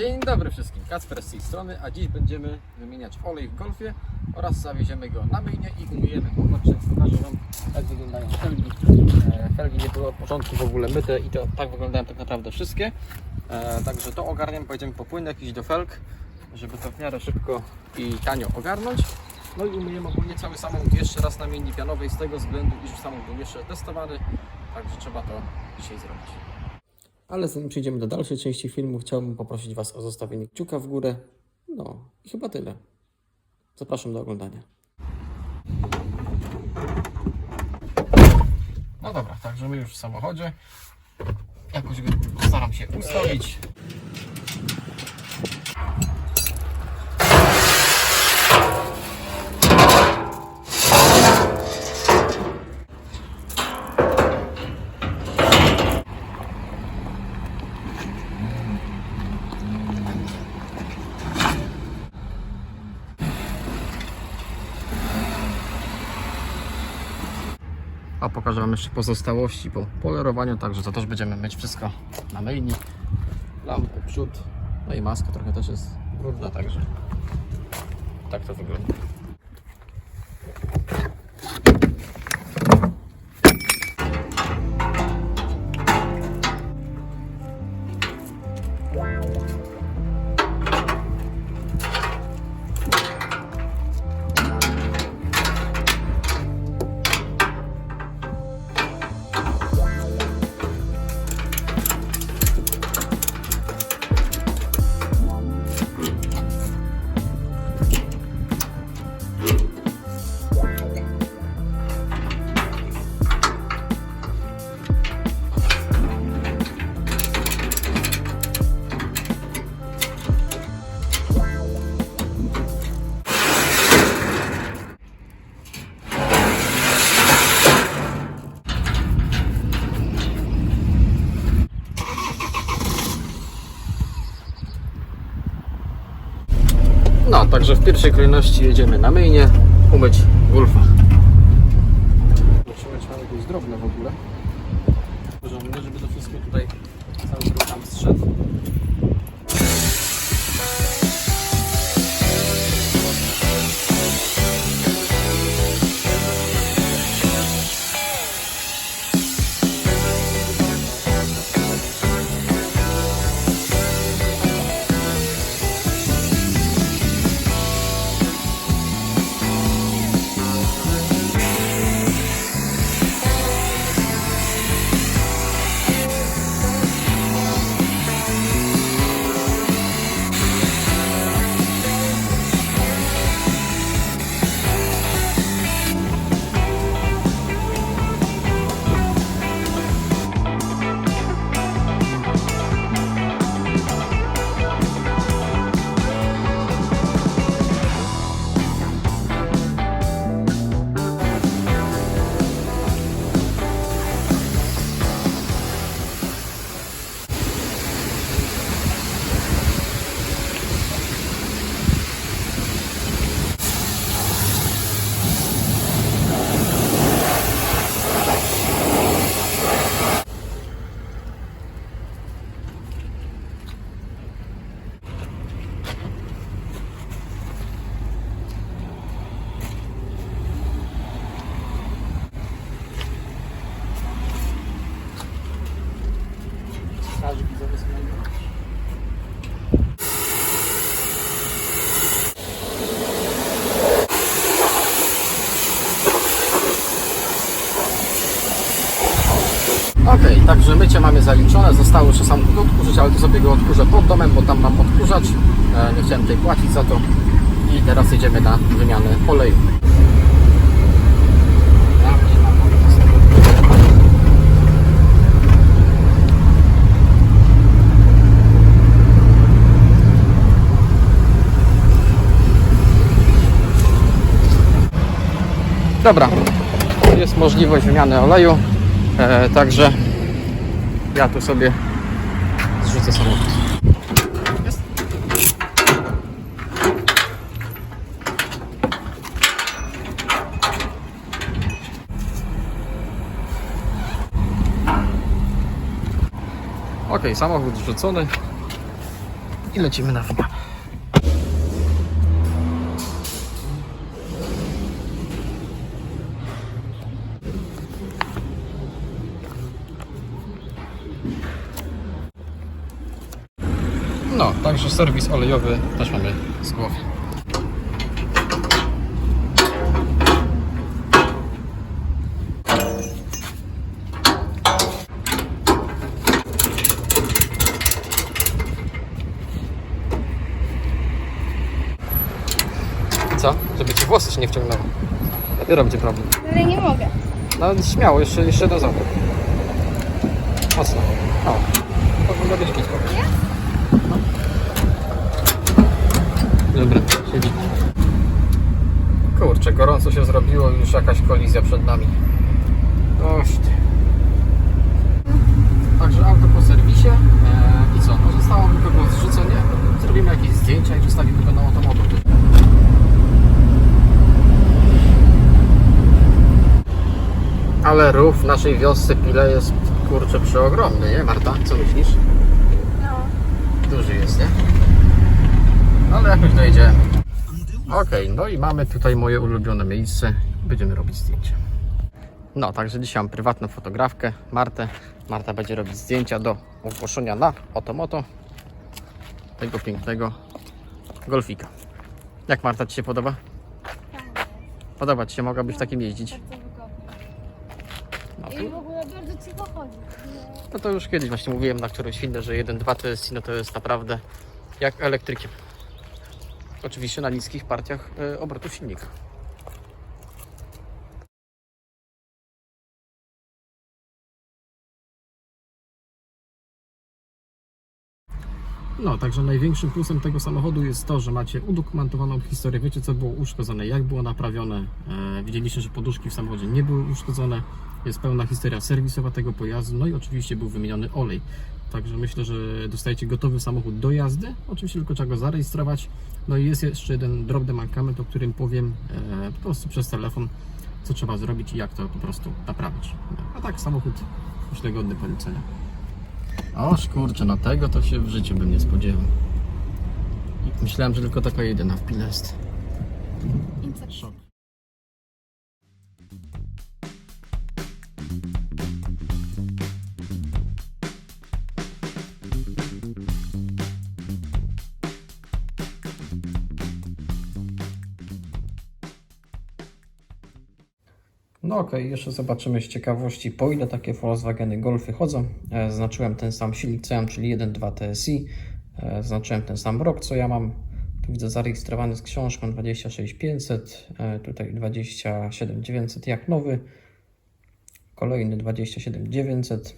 Dzień dobry wszystkim, Kacper z tej strony, a dziś będziemy wymieniać olej w Golfie oraz zawieziemy go na myjnie i umyjemy go. Chodźcie, pokażę Wam jak wyglądają felgi. E, felgi nie były od początku w ogóle myte i to tak wyglądają tak naprawdę wszystkie. E, także to ogarniam, pojedziemy po płyn jakiś do felg, żeby to w miarę szybko i tanio ogarnąć. No i umyjemy ogólnie cały samochód jeszcze raz na międni pianowej z tego względu, iż samochód był jeszcze testowany, także trzeba to dzisiaj zrobić. Ale zanim przejdziemy do dalszej części filmu, chciałbym poprosić Was o zostawienie kciuka w górę. No i chyba tyle. Zapraszam do oglądania. No dobra, także my już w samochodzie. Jakoś go staram się ustawić. Pokażę Wam jeszcze pozostałości po polerowaniu, także to też będziemy mieć wszystko na myjni. Lampy, przód, no i maska trochę też jest brudna, także tak to wygląda. No, także w pierwszej kolejności jedziemy na myjnie, umyć Golfa. Okej, także mycie mamy zaliczone, zostało jeszcze samochód odkurzyć, ale to sobie go odkurzę pod domem, bo tam mam odkurzać. E, nie chciałem tutaj płacić za to. I teraz jedziemy na wymianę oleju. Dobra, jest możliwość wymiany oleju, e, także ja tu sobie zrzucę samochód. Jest. Ok, samochód zrzucony. i lecimy na finał. No, także serwis olejowy też mamy z głowy. Co? Żeby ci włosy się nie wciągnęły. Dopiero będzie problem. Ale nie mogę. No śmiało, jeszcze, jeszcze do zobu. Mocno. O, powinno być git. No. Dobra, siedzi. Kurczę, gorąco się zrobiło i już jakaś kolizja przed nami. Ty. Także auto po serwisie. Eee, I co? Pozostało mi tylko zrzucenie. Zrobimy jakieś zdjęcia i wystawimy go na automotor. Ale rów naszej wiosce Pile jest kurczę przeogromny, nie Marta? Co myślisz? Duży jest, nie? Ale jakoś dojdziemy. Okej, no i mamy tutaj moje ulubione miejsce. Będziemy robić zdjęcia. No, także dzisiaj mam prywatną fotografkę, Martę. Marta będzie robić zdjęcia do ogłoszenia na Otomoto tego pięknego golfika. Jak Marta Ci się podoba? Podoba Ci się, mogłabyś takim jeździć? Bardzo wygodnie. No, I tu, w ogóle bardzo cicho chodzi. No to już kiedyś właśnie mówiłem na którymś filmie, że 1.2 TSI no to jest naprawdę jak elektrykiem. Oczywiście na niskich partiach e, obrotów silnika. No, także największym plusem tego samochodu jest to, że macie udokumentowaną historię, wiecie co było uszkodzone, jak było naprawione. E, widzieliście, że poduszki w samochodzie nie były uszkodzone. Jest pełna historia serwisowa tego pojazdu, no i oczywiście był wymieniony olej. Także myślę, że dostajecie gotowy samochód do jazdy. Oczywiście tylko trzeba go zarejestrować. No i jest jeszcze jeden drobny mankament, o którym powiem e, po prostu przez telefon, co trzeba zrobić i jak to po prostu naprawić. A tak samochód myślę godny polecenia. Oż kurczę, na tego to się w życiu bym nie spodziewał. Myślałem, że tylko taka jedyna w Pile jest. Szok. No okej, jeszcze zobaczymy z ciekawości, po ile takie Volkswageny Golfy chodzą. E, Zaznaczyłem ten sam silnik, co ja mam, czyli 1.2 TSI. E, Zaznaczyłem ten sam rok, co ja mam. Tu widzę zarejestrowany z książką 26500, e, tutaj 27900 jak nowy. Kolejny 27900.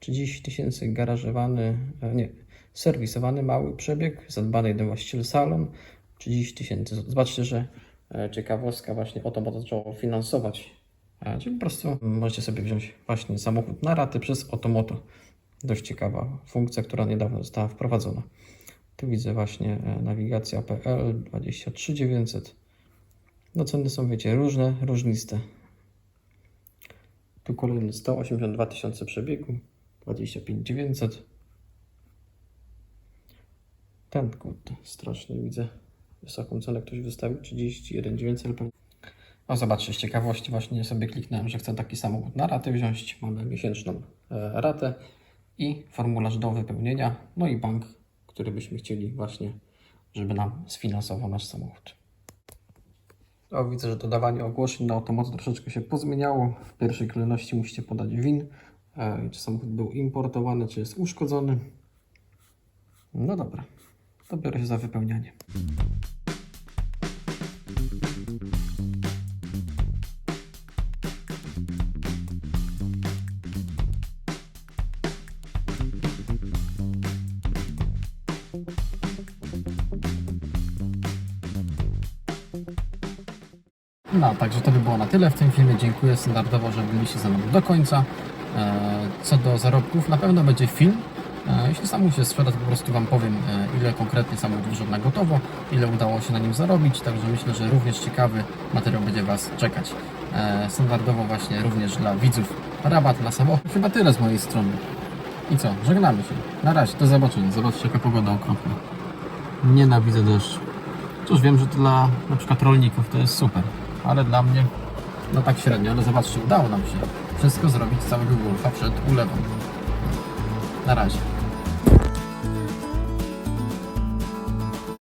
30 tysięcy garażowany, nie, serwisowany mały przebieg, zadbany jeden właściciel salon, 30 tysięcy. Zobaczcie, że ciekawostka właśnie o to, bo to zaczęło finansować. E, Czyli po prostu możecie sobie wziąć właśnie samochód na raty przez Otomoto. Dość ciekawa funkcja, która niedawno została wprowadzona. Tu widzę właśnie e, nawigacja PL 23900. No ceny są, wiecie, różne, różniste. Tu kolejny 182 tysiące przebiegu, 25 900. Ten kurde, strasznie widzę. Wysoką cenę ktoś wystawił, 31 900. ale pewnie- No zobaczcie, z ciekawości właśnie sobie kliknąłem, że chcę taki samochód na ratę wziąć. Mamy miesięczną e, ratę i formularz do wypełnienia, no i bank, który byśmy chcieli właśnie, żeby nam sfinansował nasz samochód. O, widzę, że dodawanie ogłoszeń na automocy troszeczkę się pozmieniało. W pierwszej kolejności musicie podać WIN, e, czy samochód był importowany, czy jest uszkodzony. No dobra, to się za wypełnianie. No, także to by było na tyle w tym filmie. Dziękuję standardowo, że byliście ze mną do końca. E, Co do zarobków, na pewno będzie film. E, Jeśli samochód się sprzeda, to po prostu Wam powiem, e, ile konkretnie samochód wyszedł na gotowo, ile udało się na nim zarobić. Także myślę, że również ciekawy materiał będzie Was czekać. E, Standardowo właśnie również dla widzów rabat na samochód. Chyba tyle z mojej strony. I co? Żegnamy się. Na razie, do zobaczenia. Zobaczcie jaka pogoda okropna. Nienawidzę deszczu. Cóż, wiem, że dla na przykład rolników to jest super, ale dla mnie no tak średnio, ale zobaczcie, udało nam się wszystko zrobić z całego golfa przed ulewą. Na razie.